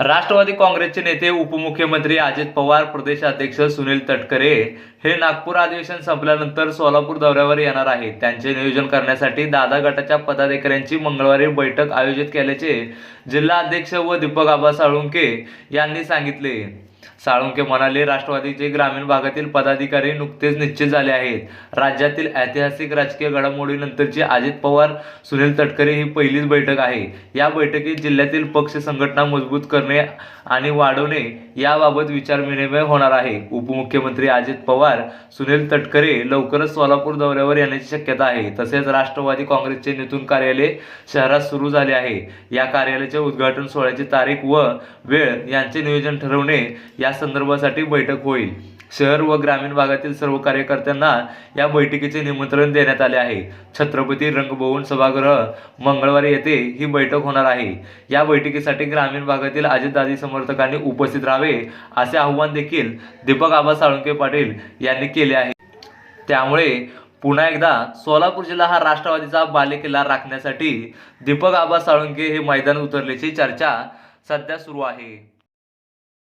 राष्ट्रवादी काँग्रेसचे नेते उपमुख्यमंत्री अजित पवार प्रदेशाध्यक्ष सुनील तटकरे हे नागपूर अधिवेशन संपल्यानंतर सोलापूर दौऱ्यावर येणार आहेत. त्यांचे नियोजन करण्यासाठी दादा गटाच्या पदाधिकाऱ्यांची मंगळवारी बैठक आयोजित केल्याचे जिल्हा अध्यक्ष व दीपक आबा साळुंके यांनी सांगितले. साळुंके म्हणाले राष्ट्रवादीचे ग्रामीण भागातील पदाधिकारी नुकतेच निश्चित झाले आहेत. राज्यातील ऐतिहासिक राजकीय घडामोडीनंतरची अजित पवार सुनील तटकरे ही पहिलीच बैठक आहे. या बैठकीत जिल्ह्यातील पक्ष संघटना मजबूत करणे आणि वाढवणे याबाबत विचारविनिमय होणार आहे. उपमुख्यमंत्री अजित पवार सुनील तटकरे लवकरच सोलापूर दौऱ्यावर येण्याची शक्यता आहे. तसेच राष्ट्रवादी काँग्रेसचे नेतून कार्यालय शहरात सुरू झाले आहे. या कार्यालयाचे उद्घाटन सोहळ्याची तारीख व वेळ यांचे नियोजन ठरवणे या संदर्भासाठी बैठक होईल. शहर व ग्रामीण भागातील सर्व कार्यकर्त्यांना या बैठकीचे निमंत्रण देण्यात आले आहे. छत्रपती रंगभवन सभागृह मंगळवारी येथे ही बैठक होणार आहे. या बैठकीसाठी ग्रामीण भागातील अजितदादी समर्थकांनी उपस्थित राहावे असे आव्हान देखील दीपक आबा साळुंके पाटील यांनी केले आहे. त्यामुळे पुन्हा एकदा सोलापूर जिल्हा हा राष्ट्रवादीचा बालेकिल्ला राखण्यासाठी दीपक आबा साळुंके हे मैदान उतरल्याची चर्चा सध्या सुरू आहे.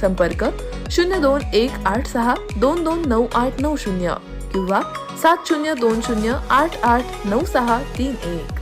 संपर्क शून्य दोन एक आठ सहा दोन दोन नऊ आठ नऊ शून्य किंवा सात शून्य दोन शून्य आठ आठ नऊ सहा तीन एक.